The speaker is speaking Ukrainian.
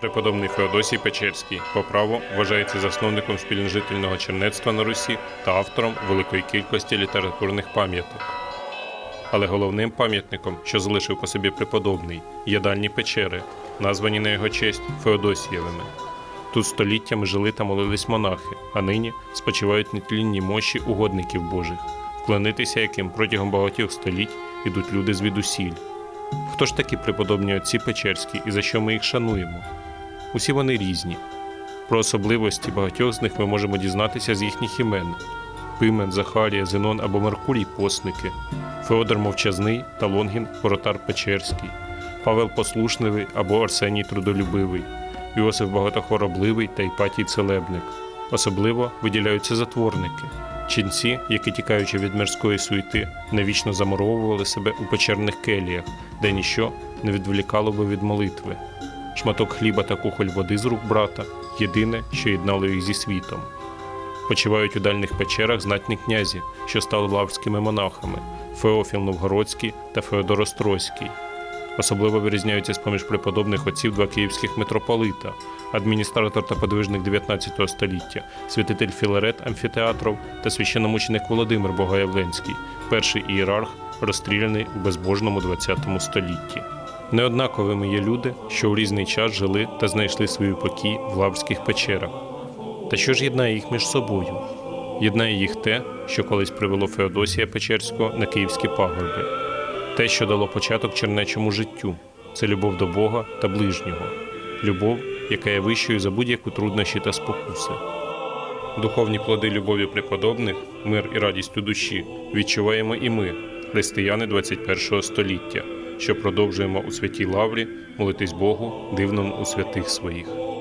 Преподобний Феодосій Печерський по праву вважається засновником спільножительного чернецтва на Русі та автором великої кількості літературних пам'яток. Але головним пам'ятником, що залишив по собі преподобний, є дальні печери, названі на його честь Феодосієвими. Тут століттями жили та молились монахи, а нині спочивають нетлінні мощі угодників Божих, вклонитися яким протягом багатьох століть ідуть люди звідусіль. Хто ж такі преподобні отці Печерські і за що ми їх шануємо? Усі вони різні. Про особливості багатьох з них ми можемо дізнатися з їхніх імен: Пимен, Захарія, Зенон або Меркурій Постники, Феодор Мовчазний та Лонгін Воротар Печерський, Павел Послушливий або Арсеній Трудолюбивий, Іосиф Багатохворобливий та Іпатій Целебник. Особливо виділяються затворники, ченці, які, тікаючи від мирської суєти, навічно замуровували себе у печерних келіях, де ніщо не відволікало би від молитви. Шматок хліба та кухоль води з рук брата єдине, що єднало їх зі світом. Почивають у дальних печерах знатні князі, що стали лаврськими монахами Феофіл Новгородський та Феодор Острозький. Особливо вирізняються з поміж преподобних отців два київських митрополита, адміністратор та подвижник 19 століття, святитель Філарет Амфітеатров та священномученик Володимир Богоявленський, перший ієрарх, розстріляний у безбожному 20 столітті. Неоднаковими є люди, що у різний час жили та знайшли свій покій в лаврських печерах. Та що ж єднає їх між собою? Єднає їх те, що колись привело Феодосія Печерського на київські пагорби, те, що дало початок чернечому життю, це любов до Бога та ближнього, любов, яка є вищою за будь-яку труднощі та спокуси. Духовні плоди любові преподобних, мир і радість у душі відчуваємо і ми, християни 21 століття, що продовжуємо у святій лаврі молитись Богу дивному у святих своїх.